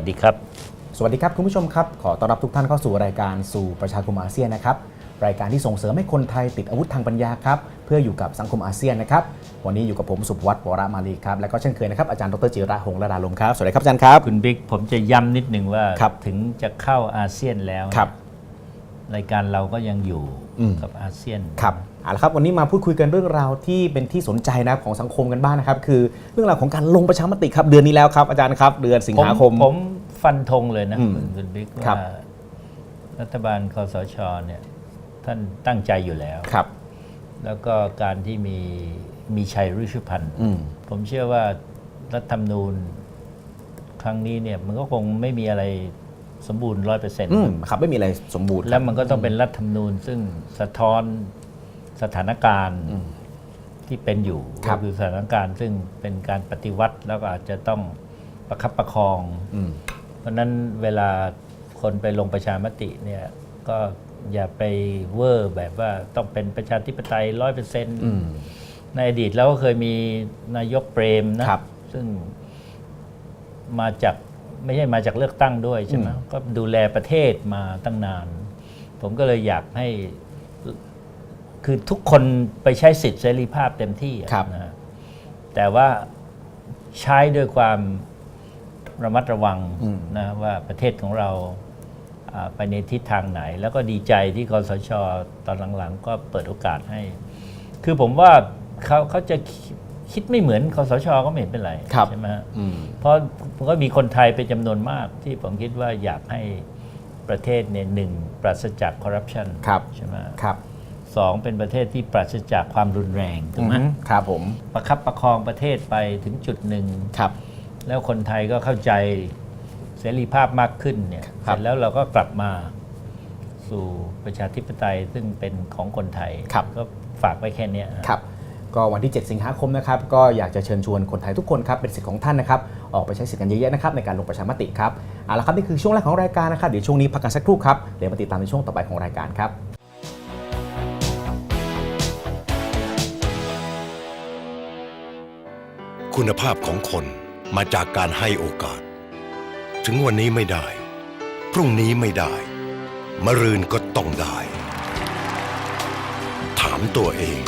วัสดีครับ สวัสดีครับคุณผู้ชมครับ ขอต้อนรับทุกท่านเข้าสู่รายการสู่ประชาคมอาเซียนนะครับ รายการที่ส่งเสริมให้คนไทยติดอาวุธทางปัญญาครับ เพื่ออยู่กับสังคมอาเซียนนะครับ วันนี้อยู่กับผมสุภวัตวรมาลีครับ และก็เช่นเคยนะครับอาจารย์ดรจิระหงส์ระดาลมครับ สวัสดีครับอาจารย์ครับ คุณบิ๊กผมจะย้ำนิดหนึ่งว่าครับถึงจะเข้าอาเซียนแล้วครับรายการเราก็ยังอยู่อืมกับอาเซียนครับ เอาละครับวันนี้มาพูดคุยกันเรื่องราวที่เป็นที่สนใจนะครับของสังคมกันบ้างนะครับ คือเรื่องราวของการลงประชามติครับ เดือนนี้แล้วครับอาจารย์ครับ เดือนสิงผมหาคม ผมฟันธงเลยนะอืมคุณคุณบิ๊กครัว่าบรัฐบาลคอสชเนี่ยท่านตั้งใจอยู่แล้วครับ แล้วก็การที่มีมีชัยฤชุพันธ์อืมผมเชื่อว่ารัฐธรรมนูญครั้งนี้เนี่ยมันก็คงไม่มีอะไรสมบูรณ์ร้อยเปอร์เซ็นต์อืมครับไม่มีอะไรสมบูรณ์ แล้วมันก็ต้องเป็นรัฐธรรมนูญซึ่งสะท้อน สถานการณ์ที่เป็นอยู่ครัก็บคือสถานการณ์ซึ่งเป็นการปฏิวัติแล้วก็อาจจะต้องประคับประคองอืมเพราะฉะนั้นเวลาคนไปลงประชามติเนี่ยก็อย่าไปเวอร์แบบว่าต้องเป็นประชาธิปไตยร้อยเปอร์เซ็นต์อืมในอดีตเราก็เคยมีนายกเปรมนะครับซึ่งมาจากไม่ใช่มาจากเลือกตั้งด้วยใช่ไหมอืมก็ดูแลประเทศมาตั้งนาน ผมก็เลยอยากให้ คือทุกคนไปใช้สิทธิเสรีภาพเต็มที่อะครับ นะฮะแต่ว่าใช้ด้วยความระมัดระวังอืม นะว่าประเทศของเราอ่าไปในทิศทางไหน แล้วก็ดีใจที่คอสชตอนหลังๆ ก็เปิดโอกาสให้ คือผมว่าเขาเขาจะคิดคิดไม่เหมือนคอสชก็ไม่เห็นเป็นไรครับ ใช่ไหมฮะ อืม เพราะผมก็มีคนไทยเป็นจำนวนมากที่ผมคิดว่าอยากให้ประเทศเนี่ยหนึ่งปราศจากคอร์รัปชันครับ ใช่ไหมครับ สองเป็นประเทศที่ปราศจากความรุนแรงถูกไหมอืมครับผมประคับประคองประเทศไปถึงจุดหนึ่งครับแล้วคนไทยก็เข้าใจเสรีภาพมากขึ้นเนี่ยคเสรับร็จแล้วเราก็กลับมาสู่ประชาธิปไตยซึ่งเป็นของคนไทยครับก็ฝากไว้แค่เนี้ยฮะครับก็วันที่ 7 สิงหาคมนะครับก็อยากจะเชิญชวนคนไทยทุกคนครับเป็นสิทธิ์ของท่านนะครับออกไปใช้สิทธิ์กันเยอะๆนะครับในการลงประชามติครับเอาละครับนี่คือช่วงแรกของรายการนะครับเดี๋ยวช่วงนี้พักกันสักครู่ครับเดี๋ยวมาติดตามในช่วงต่อไปของรายการครับ คุณภาพของคนมาจากการให้โอกาส ถึงวันนี้ไม่ได้ พรุ่งนี้ไม่ได้ มรืนก็ต้องได้ ถามตัวเอง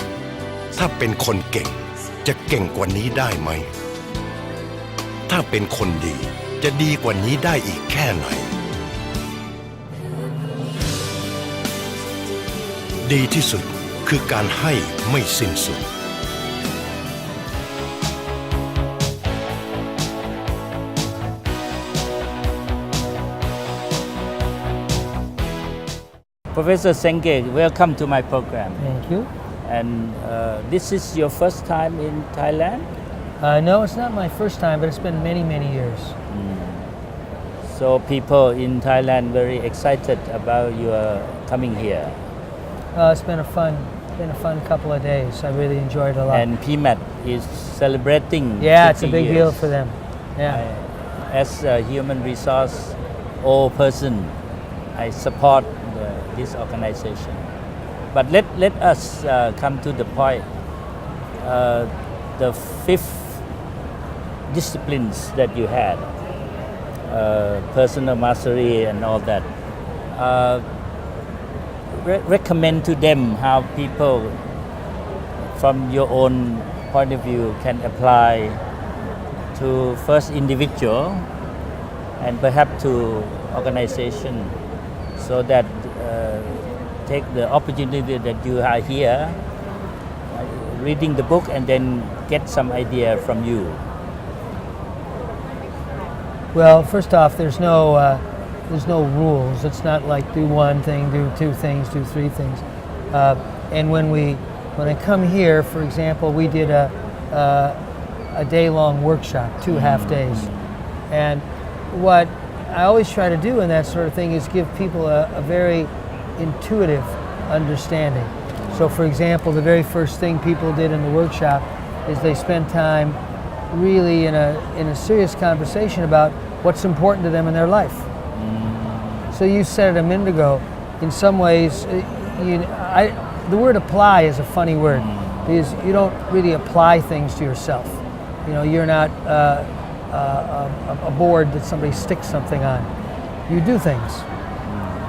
ถ้าเป็นคนเก่งจะเก่งกว่านี้ได้ไหม ถ้าเป็นคนดีจะดีกว่านี้ได้อีกแค่ไหน ดีที่สุดคือการให้ไม่สิ้นสุด Professor Senge, welcome to my program. Thank you. And uh, this is your first time in Thailand? Uh, no, it's not my first time, but it's been many, many years. So people in Thailand very excited about your coming here. Uh, it's been a fun, been a fun couple of days. I really enjoyed it a lot. And PMAT is celebrating. yeah, it's a 50 big deal for them. Yeah. I- as a human resource or person, I support this organization. But let, let us uh, come to the point. Uh, the fifth disciplines that you had, uh, personal mastery and all that, uh, re- recommend to them how people, from your own point of view, can apply to first individual and perhaps to organization so that uh, take the opportunity that you are here reading the book and then get some idea from you Well, first off, there's no, uh, there's no rules. It's not like do one thing, do two things, do three things. Uh, and when we, when I come here, for example, we did a, uh, a day-long workshop, two half days. And what I always try to do in that sort of thing is give people a, a very intuitive understanding. So, for example, the very first thing people did in the workshop is they spent time really in a, in a serious conversation about what's important to them in their life. So you said it a minute ago. In some ways, uh, you, I, the word apply is a funny word because you don't really apply things to yourself. You know, you're not uh, uh, a, a board that somebody sticks something on. You do things,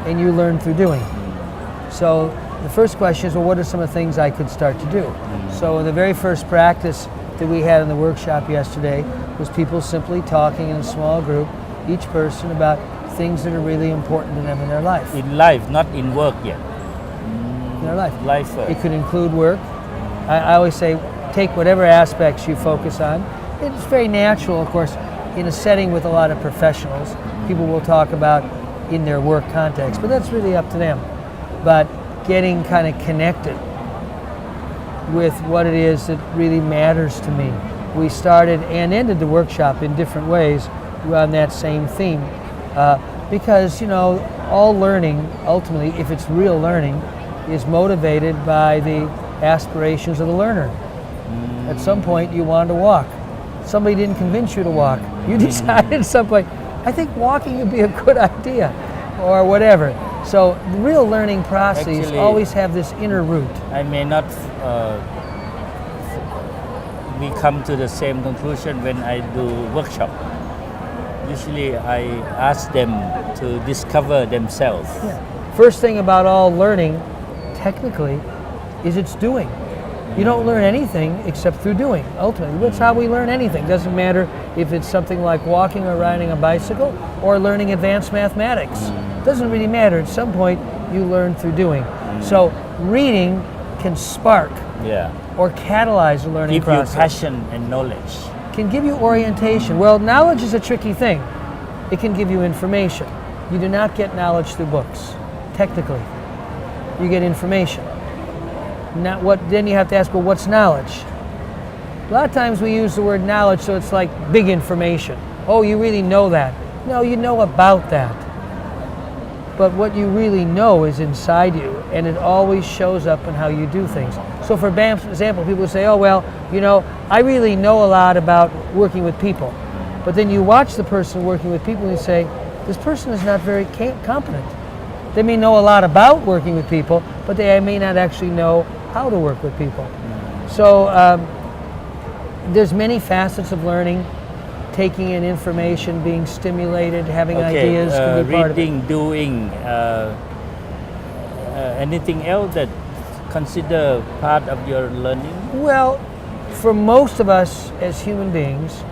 and you learn through doing. So the first question is, well, what are some of the things I could start to do? Mm. So the very first practice that we had in the workshop yesterday was people simply talking in a small group, each person about things that are really important to them in their life. In life, not in work yet. In their life. Life first. It could include work. I, I always say, take whatever aspects you focus on. It's very natural, of course, in a setting with a lot of professionals. People will talk about in their work context, but that's really up to them. But getting kind of connected with what it is that really matters to me. We started and ended the workshop in different ways on that same theme. Uh, because, you know, all learning, ultimately, if it's real learning, is motivated by the aspirations of the learner. At some point, you wanted to walk. Somebody didn't convince you to walk. You decided at some point, I think walking would be a good idea, or whatever. So, real learning processes Actually- always have this inner root. I may not. Uh, we come to the same conclusion when I do workshop. Usually, I ask them to discover themselves. First thing about all learning, technically, is it's doing. You don't learn anything except through doing, ultimately. That's how we learn anything. Doesn't matter if it's something like walking or riding a bicycle or learning advanced mathematics. Doesn't really matter. At some point, you learn through doing. Mm. So, reading can spark Yeah. or catalyze the learning Give you process passion and knowledge. can give you orientation. Well, knowledge is a tricky thing. It can give you information. You do not get knowledge through books, technically. You get information. Not what then you have to ask, well, what's knowledge? A lot of times we use the word knowledge so it's like big information. Oh, you really know that. No, you know about that. But what you really know is inside you, and it always shows up in how you do things. So, for bam- example, people say, oh, well, you know, I really know a lot about working with people. But then you watch the person working with people and you say, this person is not very competent. They may know a lot about working with people, but they may not actually know how to work with people. So, um, there's many facets of learning. Taking in information, being stimulated, having Okay. ideas uh, can be part of it. reading, doing. Uh, uh, anything else that consider part of your learning? Well, for most of us as human beings,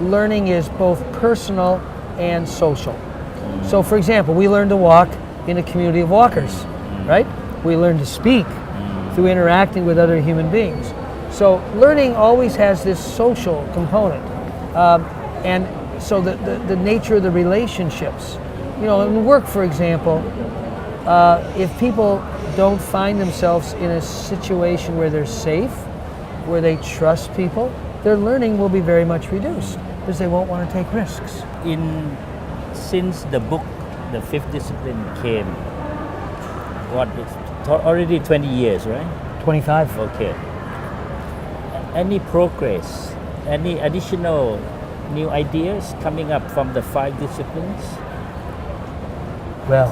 learning is both personal and social. So, for example, we learn to walk in a community of walkers, right? We learn to speak through interacting with other human beings. So, learning always has this social component. Um, and so, the, the, the nature of the relationships. You know, in work, for example, uh, if people don't find themselves in a situation where they're safe, where they trust people, their learning will be very much reduced because they won't want to take risks. In since the book, the fifth discipline came, what already 20 years, right? 25. Okay. Any progress? Any additional new ideas coming up from the five disciplines? Well,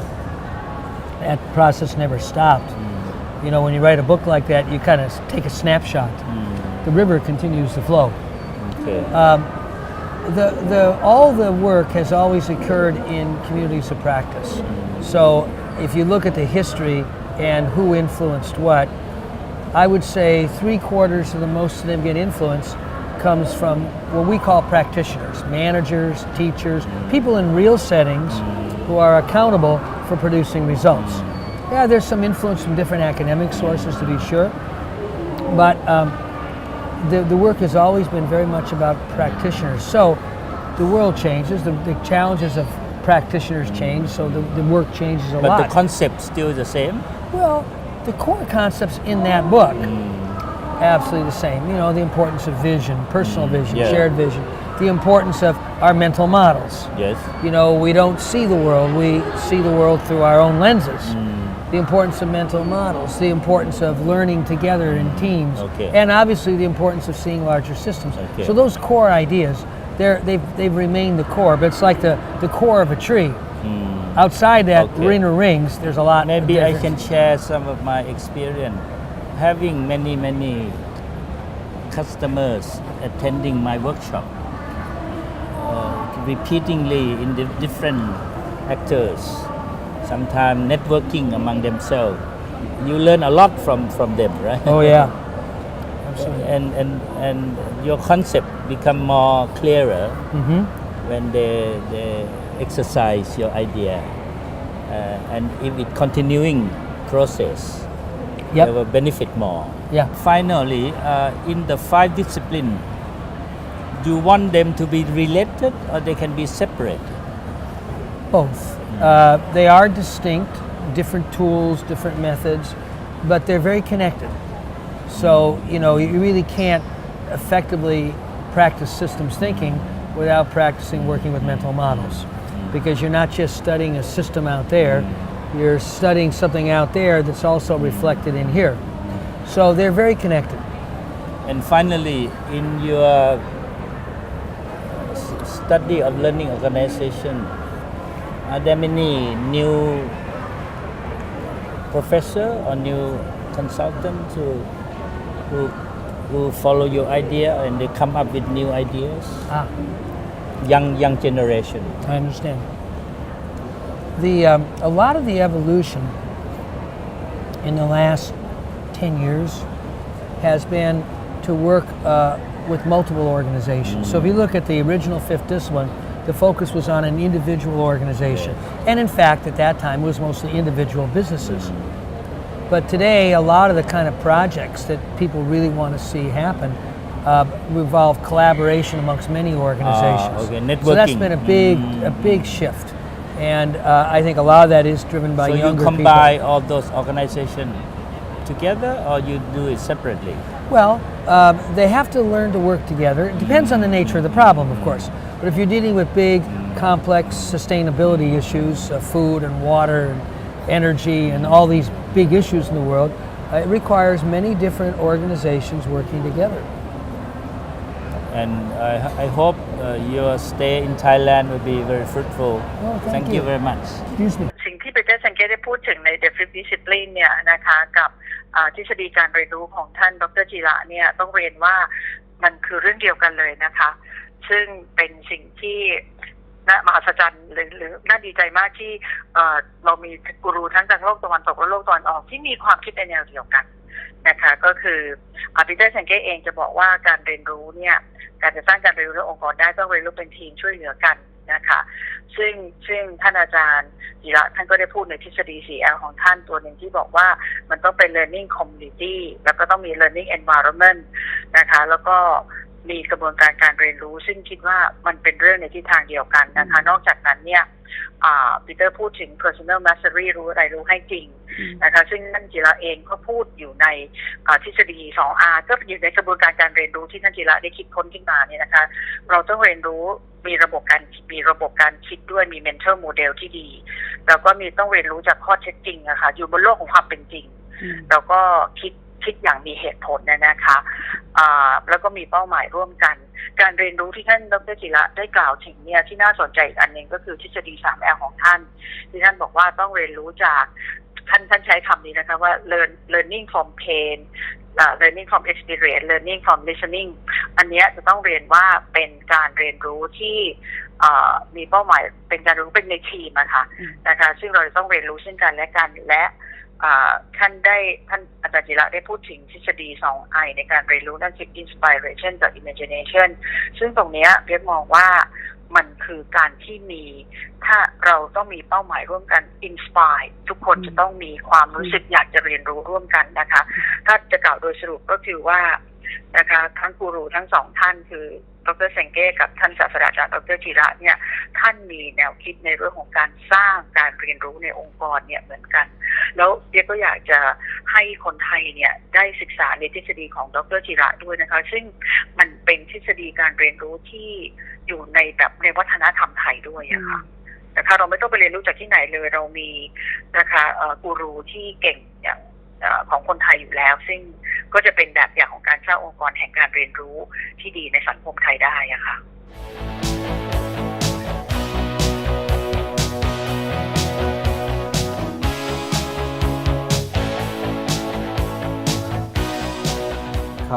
that process never stopped. Hmm. You know, when you write a book like that, you kind of take a snapshot. Hmm. The river continues to flow. Okay. Um, the, the, all the work has always occurred in communities of practice. Hmm. So if you look at the history and who influenced what, I would say three quarters of the most of them get influence comes from what we call practitioners, managers, teachers, mm. people in real settings mm. who are accountable for producing results. Mm. Yeah, there's some influence from different academic sources to be sure, but um, the, the work has always been very much about practitioners. So the world changes, the, the challenges of practitioners change, so the, the work changes a but lot. But the concept still the same? well, the core concepts in that book, absolutely the same. You know, the importance of vision, personal mm-hmm. vision, yeah. shared vision. the importance of our mental models. Yes. You know, we don't see the world, we see the world through our own lenses. Mm. The importance of mental models, the importance of learning together in teams, Okay. and obviously the importance of seeing larger systems. Okay. So those core ideas, they're, they've, they've remained the core, but it's like the, the core of a tree. Mm. Outside that Okay. inner rings, there's a lot. of Maybe I can share some of my experience having many, many customers attending my workshop, uh, repeatedly in the different actors, sometimes networking among themselves. You learn a lot from, from them, right? Oh, yeah. Absolutely. and, and, and your concept become more clearer hmm when they, they exercise your idea uh, and if it continuing process Yep. they will benefit more Yeah. finally uh, in the five discipline do you want them to be related or they can be separate Both. Uh, they are distinct, different tools, different methods, but they're very connected. So, you know, you really can't effectively practice systems thinking without practicing working with mental models. Because you're not just studying a system out there, you're studying something out there that's also reflected in here. So they're very connected. and finally in your study of learning organization are there many new professor or new consultants who, who, who follow your idea and they come up with new ideas? Ah. Young, young generation. I understand. The um, a lot of the evolution in the last ten years has been to work uh, with multiple organizations. So if you look at the original fifth discipline, the focus was on an individual organization, and in fact, at that time, it was mostly individual businesses. But today, a lot of the kind of projects that people really want to see happen uh, revolve collaboration amongst many organizations. Ah, okay, So that's been a big, a big shift, and uh, I think a lot of that is driven by so you younger combine all those organizations together or you do it separately? Well, um, they have to learn to work together. It depends on the nature of the problem, of course. But if you're dealing with big, complex sustainability issues, uh, food and water and energy and all these big issues in the world, uh, it requires many different organizations working together. And I, I hope your stay in Thailand will be very fruitful. Oh, thank you you. very much. Excuse me. สิ่งที่ปีเตอร์สังเกตได้พูดถึงใน The Fifth Discipline เนี่ยนะคะกับอ่าทฤษฎีการเรียนรู้ของท่านดรจิระเนี่ยต้องเรียนว่ามันคือเรื่องเดียวกันเลยนะคะ ซึ่งเป็นสิ่งที่น่ามหัศจรรย์หรือหรือน่าดีใจมากที่เอ่อเรามีกูรูทั้งทางโลกตะวันตกและโลกตะวันออกที่มีความคิดในแนวเดียวกันนะคะ ก็คือปีเตอร์สังเกตเองจะบอกว่าการเรียนรู้เนี่ย การจะสร้างการเรียนรู้ในองค์กรได้ต้องเรียนรู้เป็นทีมช่วยเหลือกันนะคะซึ่งซึ่งท่านอาจารย์จิระท่านก็ได้พูดในทฤษฎี 4L ของท่านตัวหนึ่งที่บอกว่ามันต้องเป็น learning community แล้วก็ต้องมี learning environment นะคะแล้วก็มีกระบวนการการเรียนรู้ ซึ่งคิดว่ามันเป็นเรื่องในทิศทางเดียวกันนะคะ นอกจากนั้นเนี่ยปีเตอร์พูดถึง personal mastery รู้อะไรรู้ให้จริง นะคะ ซึ่งท่านจิระเองก็พูดอยู่ในอ่าทฤษฎี 2R ก็อยู่ในกระบวนการการเรียนรู้ที่ท่านจิระได้คิดค้นขึ้นมาเนี่ยนะคะ เราต้องเรียนรู้มีระบบการมีระบบการคิดด้วยมี mental model ที่ดี แล้วก็มีต้องเรียนรู้จากข้อเท็จจริงอะค่ะอยู่บนโลกของความเป็นจริง แล้วก็คิดคิดอย่างมีเหตุผลนะนะคะอ่าแล้วก็มีเป้าหมายร่วมกัน การเรียนรู้ที่ท่านดรจิระได้กล่าวถึงเนี่ยที่น่าสนใจอีกอันหนึ่งก็คือทฤษฎี 3L ของท่าน ที่ท่านบอกว่าต้องเรียนรู้จาก ท่านท่านใช้คำนี้นะคะว่า learn learning from pain อ่า learning from experience learning from listening อันเนี้ยจะต้องเรียนว่าเป็นการเรียนรู้ที่อ่ามีเป้าหมายเป็นการรู้เป็นในทีมอะค่ะนะคะซึ่งเราจะต้องเรียนรู้ซึ่งกันและกันและอ่าท่านได้ท่านอาจารย์จิระได้พูดถึงทฤษฎี 2I ในการเรียนรู้นั่นคือ inspiration กับ imagination ซึ่งตรงเนี้ยเพียกมองว่า มันคือการที่มี ถ้าเราต้องมีเป้าหมายร่วมกัน inspire ทุกคนจะต้องมีความรู้สึกอยากจะเรียนรู้ร่วมกันนะคะ ถ้าจะกล่าวโดยสรุปก็คือว่านะคะทั้งกูรูทั้งสองท่านคือดรเซงเก้กับท่านศาสตราจารย์ดรจิระเนี่ยท่านมีแนวคิดในเรื่องของการสร้างการเรียนรู้ในองค์กรเนี่ยเหมือนกัน แล้วเดียก็อยากจะให้คนไทยเนี่ยได้ศึกษาในทฤษฎีของดรจิระด้วยนะคะ ซึ่งมันเป็นทฤษฎีการเรียนรู้ที่ อยู่ในแบบในวัฒนธรรมไทยด้วยอะค่ะนะคะเราไม่ต้องไปเรียนรู้จากที่ไหนเลย เรามีนะคะเอ่อกูรูที่เก่งอย่างเอ่อของคนไทยอยู่แล้ว ซึ่งก็จะเป็นแบบอย่างของการสร้างองค์กรแห่งการเรียนรู้ที่ดีในสังคมไทยได้อะค่ะ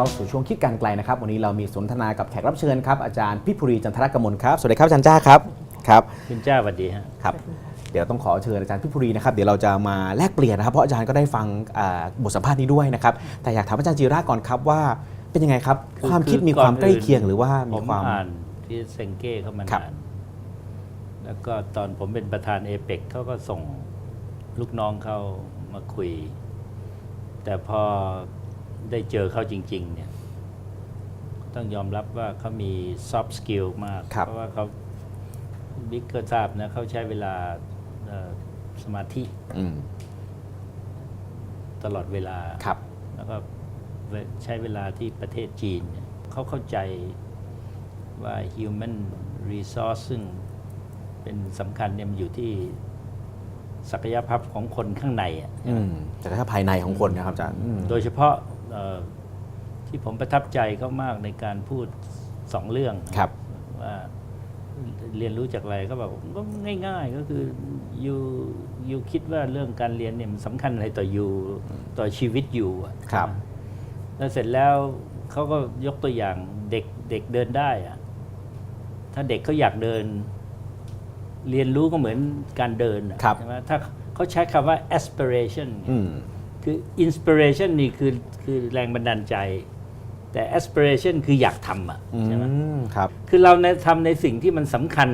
าสู่ช่วงคิดการไกลนะครับ วันนี้เรามีสนทนากับแขกรับเชิญครับ อาจารย์พิพุรีจันทรกมลครับ สวัสดีครับอาจารย์จ้าครับ ครับคุณเจ้าสวัสดีฮะ ครับ เดี๋ยวต้องขอเชิญอาจารย์พิพุรีนะครับ เดี๋ยวเราจะมาแลกเปลี่ยนนะครับ เพราะอาจารย์ก็ได้ฟังอ่าบทสัมภาษณ์นี้ด้วยนะครับ แต่อยากถามอาจารย์จีระก่อนครับว่าเป็นยังไงครับ คือความคิดคือมีความก่อนใกล้อื่นเคียงหรือว่าผมีมความ อ่านที่เซงเก้เข้ามาครับ นานแล้วก็ตอนผมเป็นประธานเอเปกเขาก็ส่งลูกน้องเขามาคุย แต่พอ ได้เจอเขาจริง ๆ เนี่ย ต้องยอมรับว่าเขามี soft skill มาก ครับเพราะว่าเขาบิ๊กก็ทราบนะเขาใช้เวลาเอ่อสมาธิอืมตลอดเวลา ครับ แล้วก็ใช้เวลาที่ประเทศจีนเนี่ยเขาเข้าใจว่า human resource ซึ่งเป็นสำคัญเนี่ยมันอยู่ที่ศักยภาพของคนข้างในอะ อืมแต่ถ้าภายในของคนนะครับอาจารย์อืม โดยเฉพาะเอ่อ ที่ผมประทับใจเขามากในการพูดสองเรื่องครับว่าเรียนรู้จากอะไรก็บอกก็ง่าย ๆ ก็คือยูยูคิดว่าเรื่องการเรียนเนี่ยมันสำคัญอะไรต่อยูต่อชีวิตยูอะครับ แล้วเสร็จแล้วเขาก็ยกตัวอย่างเด็กเด็กเดินได้อะถ้าเด็กเขาอยากเดิน เรียนรู้ก็เหมือนการเดินอะครับใช่ไหมถ้าเขาใช้คำว่า aspiration อืมคือ inspiration นี่คือคือแรงบันดาลใจ แต่ aspiration คืออยากทำอะอืใช่ไหมมครับ คือเราในทำในสิ่งที่มันสำคัญ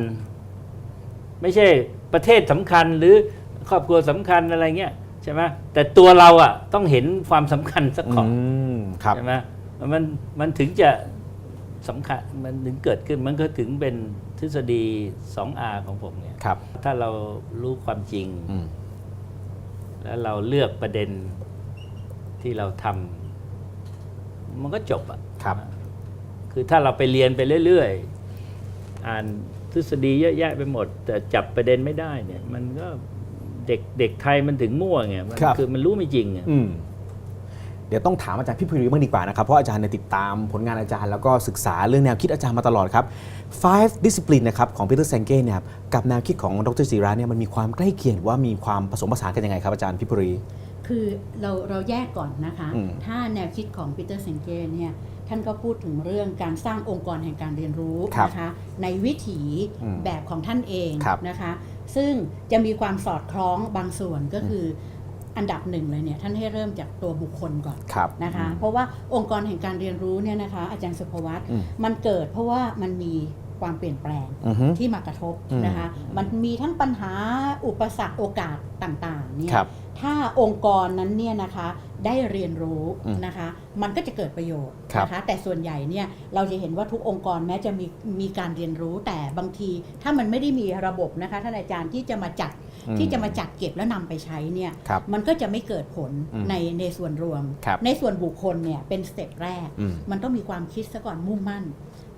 ไม่ใช่ประเทศสำคัญหรือครอบครัวสำคัญอะไรเงี้ยใช่ไหมแต่ตัวเราอะต้องเห็นความสำคัญสักขอืองมครับใช่ไหมมันมันถึงจะสำคัญมันถึงเกิดขึ้นมันก็ถึงเป็นทฤษฎี 2R ของผมเนี่ยครับถ้าเรารู้ความจริงอืม แล้วเราเลือกประเด็นที่เราทำมันก็จบอะครับ คือถ้าเราไปเรียนไปเรื่อยๆ อ่านทฤษฎีเยอะแยะไปหมด แต่จับประเด็นไม่ได้เนี่ย มันก็เด็กเด็กไทยมันถึงมั่วไงมันครับ คือมันรู้ไม่จริงอะ อืม เดี๋ยวต้องถามอาจารย์พี่พุรีบ้างดีกว่านะครับ เพราะอาจารย์เนี่ยติดตามผลงานอาจารย์ แล้วก็ศึกษาเรื่องแนวคิดอาจารย์มาตลอดครับ five discipline นะครับของพีเตอร์เซงเก้เนี่ยครับกับแนวคิดของดรศิระเนี่ยมันมีความใกล้เคียงหรือว่ามีความผสมผสานกันยังไงครับอาจารย์พี่พุรีคือเราเราแยกก่อนนะคะอืมถ้าแนวคิดของปีเตอร์เซนเกเนี่ยท่านก็พูดถึงเรื่องการสร้างองค์กรแห่งการเรียนรู้ครับนะคะในวิถีอืมแบบของท่านเองครับนะคะ ซึ่งจะมีความสอดคล้องบางส่วนก็คืออั นดับหนึ่งเลยเนี่ยท่านให้เริ่มจากตัวบุคคลก่อนครับนะคะ เพราะว่าองค์กรแห่งการเรียนรู้เนี่ยนะคะอาจารย์สุภวัตอืมมันเกิดเพราะว่ามันมี ความเปลี่ยนแปลงอือฮึที่มากระทบอืมนะคะมันมีทั้งปัญหาอุปสรรคโอกาสต่างๆเนี่ยครับถ้าองค์กรนั้นเนี่ยนะคะได้เรียนรู้อืมนะคะ มันก็จะเกิดประโยชน์ครับนะคะแต่ส่วนใหญ่เนี่ยเราจะเห็นว่าทุกองค์กรแม้จะมีมีการเรียนรู้แต่บางที ถ้ามันไม่ได้มีระบบนะคะท่านอาจารย์ที่จะมาจัดอืมที่จะมาจัดเก็บแล้วนำไปใช้เนี่ยครับมันก็จะไม่เกิดผลอืมในในส่วนรวมครับในส่วนบุคคลเนี่ยเป็นสเต็ปแรกอืมมันต้องมีความคิดซะก่อนมุ่งมั่น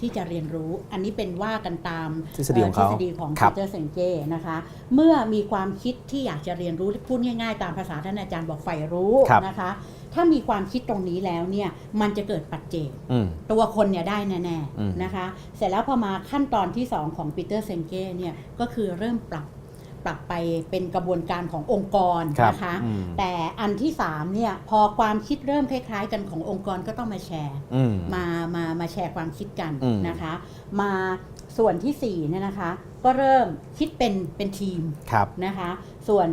ที่จะเรียนรู้ อันนี้เป็นว่ากันตามทฤษฎีของเขาทฤษฎีของครัปีบเตอร์เซนเก้นะคะ เมื่อมีความคิดที่อยากจะเรียนรู้พูดง่าย ๆ ตามภาษาท่านอาจารย์บอกใฝ่รู้ครับนะคะ ถ้ามีความคิดตรงนี้แล้วเนี่ยมันจะเกิดปัจเจกอืมตัวคนเนี่ยได้แน่อืมๆนะคะ เสร็จแล้วพอมาขั้นตอนที่ 2 ของปีเตอร์เซนเก้เนี่ยก็คือเริ่มปรับ ปรับไปเป็นกระบวนการขององค์กรครับนะคะ อืม แต่อันที่3เนี่ยพอความคิดเริ่มคล้าย ๆ กันขององค์กรก็ต้องมาแชร์ อืม มามามาแชร์ความคิดกันอืม นะคะ มาส่วนที่4เนี่ยนะคะ ก็เริ่มคิดเป็นเป็นทีม ครับ นะคะส่วน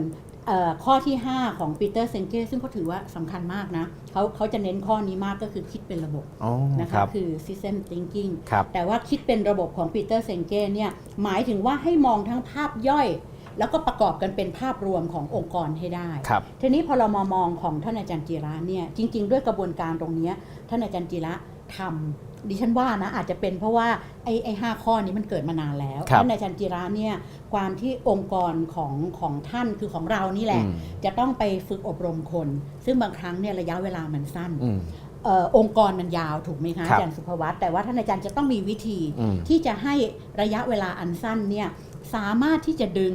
เอ่อข้อที่ 5 ของปีเตอร์เซนเกซึ่งเขาถือว่าสำคัญมากนะเขาเขาจะเน้นข้อนี้มากก็คือคิดเป็นระบบอ๋อ นะคคะรับ คือ system thinking ครับ แต่ว่าคิดเป็นระบบของปีเตอร์เซนเกเนี่ยหมายถึงว่าให้มองทั้งภาพย่อย แล้วก็ประกอบกันเป็นภาพรวมขององค์กรให้ได้ครับทีนี้พอเรามามองของท่านอาจารย์จีระเนี่ยจริง ๆ ด้วยกระบวนการตรงเนี้ยท่านอาจารย์จีระทำดิฉันว่านะอาจจะเป็นเพราะว่าไอ้ไอ้ห้าข้อนี้มันเกิดมานานแล้วครับท่านอาจารย์จีระเนี่ยความที่องค์กรของของท่านคือของเรานี่แหละอืมจะต้องไปฝึกอบรมคน ซึ่งบางครั้งเนี่ยระยะเวลามันสั้นอืมเอ่อองค์กรมันยาวถูกไหมคะครับอาจารย์สุภวัตแต่ว่าท่านอาจารย์จะต้องมีวิธีอืมที่จะให้ระยะเวลาอันสั้นเนี่ยสามารถที่จะดึง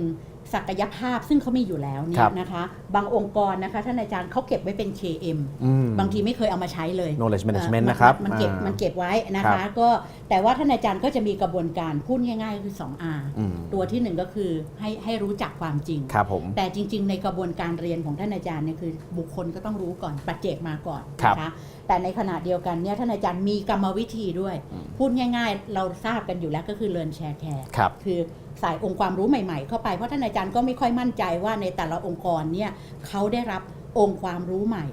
ศักยภาพซึ่งเขามีอยู่แล้วเนี่ครัยบ นะคะ บางองค์กรนะคะท่านอาจารย์เขาเก็บไว้เป็น KM อืม บางทีไม่เคยเอามาใช้เลย knowledge management เอ่อนะครับมันเก็บอ่ามั มันเก็บไว้นะครัคะ บ ก็แต่ว่าท่านอาจารย์ก็จะมีกระบวนการพูดง่ายๆคือ 2R อืมตัวที่หนึ่งก็คือให้ให้รู้จักความจริง ครับผม แต่จริง ๆ ในกระบวนการเรียนของท่านอาจารย์เนี่ยคือบุคคลก็ต้องรู้ก่อนปัจเจกมาก่อนครับนะคะแต่ในขณะเดียวกันเนี่ยท่านอาจารย์มีกรรมวิธีด้วยพูดง่าย ๆ เราทราบกันอยู่แล้วก็คือเรียนแชร์แคร์ครับ คือ ใส่องค์ความรู้ใหม่ ๆ เข้าไปเพราะท่านอาจารย์ก็ไม่ค่อยมั่นใจว่าในแต่ละองค์กรเนี่ยเขาได้รับองค์ความรู้ใหม่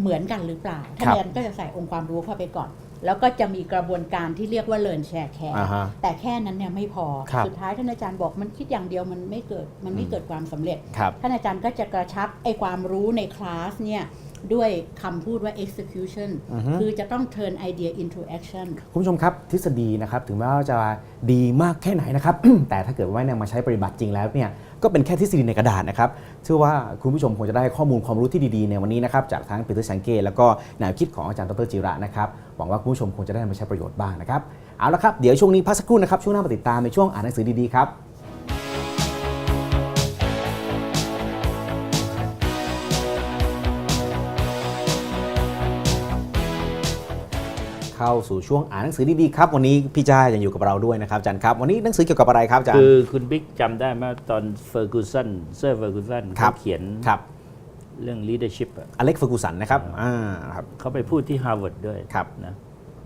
เหมือนกันหรือเปล่าท่านอาจารย์ก็จะใส่องค์ความรู้เข้าไปก่อน แล้วก็จะมีกระบวนการที่เรียกว่าเรียนแชร์แคร์อ่าฮะแต่แค่นั้นเนี่ยไม่พอครับสุดท้ายท่านอาจารย์บอกมันคิดอย่างเดียวมันไม่เกิดมันไม่เกิดความสำเร็จครับท่านอาจารย์ก็จะกระชับไอความรู้ในคลาสเนี่ย ด้วยคำพูดว่า execution อือฮึคือจะต้อง turn idea into action คุณผู้ชมครับทฤษฎีนะครับถึงแม้ว่าจะดีมากแค่ไหนนะครับ แต่ถ้าเกิดว่าไม่นำมาใช้ปฏิบัติจริงแล้วเนี่ยก็เป็นแค่ทฤษฎีในกระดาษนะครับเชื่อว่าคุณผู้ชมคงจะได้ข้อมูลความรู้ที่ดีๆ ในวันนี้นะครับจากทั้งปีเตอร์สังเกตแล้วก็แนวคิดของอาจารย์ดรจิระนะครับหวังว่าคุณผู้ชมคงจะได้นำมาใช้ประโยชน์บ้างนะครับเอาละครับเดี๋ยวช่วงนี้พักสักครู่นะครับช่วงหน้ามาติดตามในช่วงอ่านหนังสือดีๆครับ เข้าสู่ช่วงอ่านหนังสือดีๆครับ วันนี้พี่จ้ายังอยู่กับเราด้วยนะครับอาจารย์ครับวันนี้หนังสือเกี่ยวกับอะไรครับอาจารย์ คือคุณบิ๊กจำได้ไหมตอนเฟอร์กูสันเซอร์เฟอร์กูสันครัเขาบ เขียนครับเรื่อง leadership อะอเล็กเฟอร์กูสันนะครับอ่าครับเขาไปพูดที่ฮาร์วาร์ดด้วยครับนะ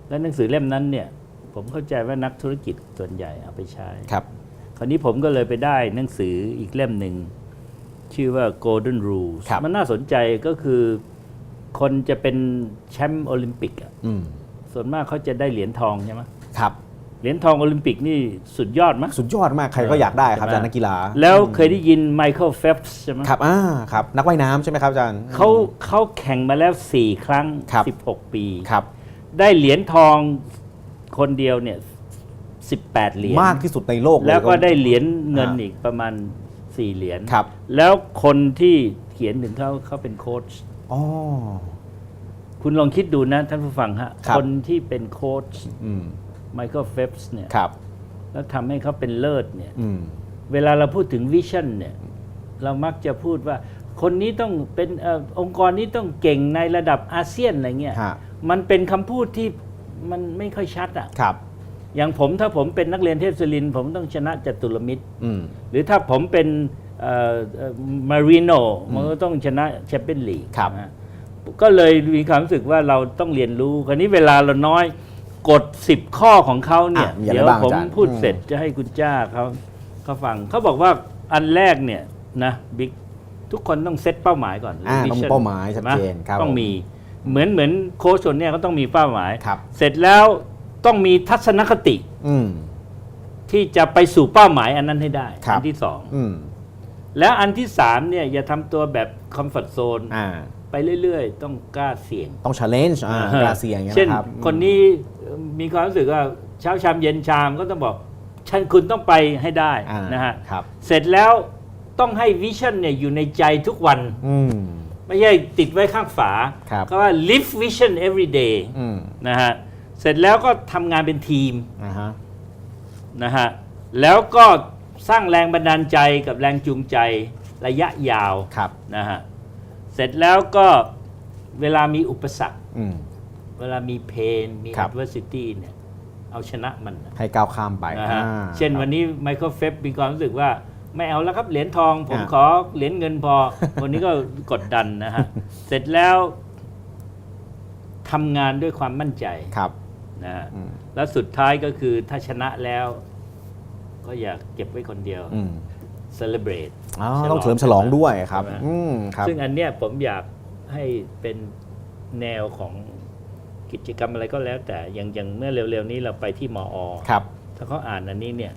และหนังสือเล่มนั้นเนี่ยผมเข้าใจว่านักธุรกิจส่วนใหญ่เอาไปใช้ ครับคราวนี้ผมก็เลยไปได้หนังสืออีกเล่มหนึ่ง ชื่อว่า Golden Rules ครับมันน่าสนใจก็คือคนจะเป็นแชมป์โอลิมปิกอะ อืม ส่วนมากเขาจะได้เหรียญทองใช่ไหมครับ เหรียญทองโอลิมปิกนี่สุดยอดมั้ย สุดยอดมากใครก็อยากได้ครับใช่ไหมอาจารย์นักกีฬาแล้วเคยได้ยินไมเคิลเฟฟส์ใช่ไหมครับอ่าครับ นักว่ายน้ำใช่ไหมครับอาจารย์ เขาเขาแข่งมาแล้ว 4 ครั้ง ครับ 16 ปีครับ ได้เหรียญทองคนเดียวเนี่ย 18 เหรียญมากที่สุดในโลกเยแล้วก็ได้เหรียญเงินอ่าอีกประมาณ 4 เหรียญครับแล้วคนที่เขียนถึงเขาเขาเป็นโค้ชอ๋อ คุณลองคิดดูนะท่านผู้ฟังฮะครับคนที่เป็นโค้ชอืมไมเคิลเฟฟส์เนี่ยครับ แล้วทำให้เขาเป็นเลิศเนี่ย อืม เวลาเราพูดถึงวิชั่นเนี่ยเรามักจะพูดว่าคนนี้ต้องเป็นเออองค์กรนี้ต้องเก่งในระดับอาเซียนอะไรเงี้ยฮะ มันเป็นคำพูดที่มันไม่ค่อยชัดอะครับ อย่างผมถ้าผมเป็นนักเรียนเทพศิรินทร์ผมต้องชนะจตุรมิตร อืม หรือถ้าผมเป็นมารีโนมันก็ต้องชนะแชมเปี้ยนลีกครับ นะฮะ ก็เลยมีความรู้สึกว่าเราต้องเรียนรู้ คราวนี้เวลาเราน้อยกฎ10ข้อของเขาเนี่ยอะมีอะไรเดี๋ยวบ้างผมอาจารย์พูดอืม เสร็จจะให้คุณจ้าเขาเขาฟังเขาบอกว่าอันแรกเนี่ยนะบิ๊กทุกคนต้องเซตเป้าหมายก่อน อ่าต้องมี vision เป้าหมายชัดเจนใช่ไหมครับต้องผมมีเหมือนเหมือนโค้ชคนเนี่ยเขาต้องมีเป้าหมาย ครับ เสร็จแล้วต้องมีทัศนคติอืม ที่จะไปสู่เป้าหมายอันนั้นให้ได้ครับ อัที่สอง อืม แล้วอันที่สามเนี่ยอย่าทำตัวแบบคอมฟอร์ z โซนอ่าไปเรื่อยๆ ต้องกล้าเสี่ยง ต้อง challenge อ่ากล้าเสี่ยงอย่างเงี้ยเช่นนะครับคนนี้เอ่อมีความรู้สึกว่าเช้าชามเย็นชามก็ต้องบอกฉันคุณต้องไปให้ได้อ่านะฮะครับ เสร็จแล้วต้องให้วิชั่นเนี่ยอยู่ในใจทุกวัน อืม ไม่ใช่ติดไว้ข้างฝาครับ ก็ว่า live vision every day อืมนะฮะเสร็จแล้วก็ทำงานเป็นทีม อ่าฮะนะฮะแล้วก็ สร้างแรงบันดาลใจกับแรงจูงใจระยะยาวครับนะฮะเสร็จแล้วก็เวลามีอุปสรรค อืม เวลามีเพนมี ครับ adversity เนี่ยเอาชนะมันนะให้ก้าวข้ามไปนะฮะอ่าเช่นครับ วันนี้ไมเคิลเฟบมีความรู้สึกว่า ไม่เอาแล้วครับเหรียญทอง ผมอ่า ขอเหรียญเงินพอ วันนี้ก็กดดันนะฮะ เสร็จแล้วทำงานด้วยความมั่นใจครับนะฮะอืมแล้วสุดท้ายก็คือถ้าชนะแล้ว ก็อยากเก็บไว้คนเดียว อืม celebrate อ๋อฉลองต้องเฉลิมฉลองด้วยครับ ใช่ไหม อืมครับ ซึ่งอันเนี้ยผมอยากให้เป็นแนวของกิจกรรมอะไรก็แล้ว แต่อย่างอย่างเมื่อเร็วๆนี้เราไปที่มอ ครับ ถ้าเขาอ่านอันนี้เนี่ย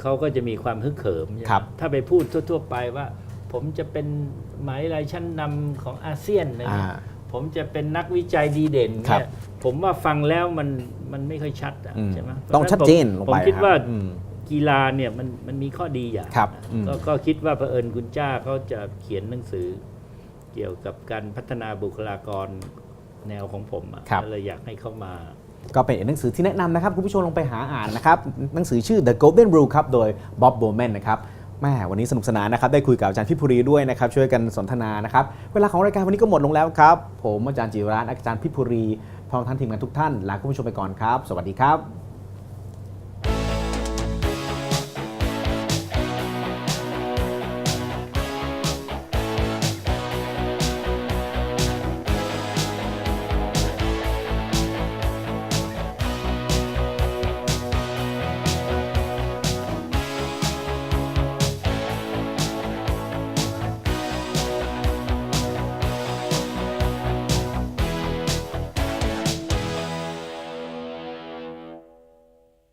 เขาก็จะมีความฮึกเหิมใช่ไหมครับถ้าไปพูดทั่ว ๆ ไปว่า ผมจะเป็นหมายรายชั้นนำของอาเซียนอะไรอ่าเงี้ยผมจะเป็นนักวิจัยดีเด่นครับเนี่ยผมว่าฟังแล้วมัน มันไม่ค่อยชัดอะอืมใช่ไหมต้องชัดเจนลงผมไปคิดรับว่าอืมกีฬาเนี่ยมันมันมีข้อดีอย่างครับนะอืม ก็ก็คิดว่าเผอิญคุณจ้าเขาจะเขียนหนังสือ เกี่ยวกับการพัฒนาบุคลากรแนวของผมอะครับ ก็เลยอยากให้เข้ามา ก็เป็นหนังสือที่แนะนำนะครับ คุณผู้ชมลองไปหาอ่านนะครับ หนังสือชื่อ The Golden Rule ครับ โดยบ๊อบโบแมนนะครับแม่วันนี้สนุกสนานนะครับ ได้คุยกับอาจารย์พิพุรีด้วยนะครับ ช่วยกันสนทนานะครับ เวลาของรายการวันนี้ก็หมดลงแล้วครับ ผมอาจารย์จิรัตน์อาจารย์พิพุรี พร้อมทั้งทีมงานทุกท่านลาคุณผู้ชมไปก่อนครับ สวัสดีครับ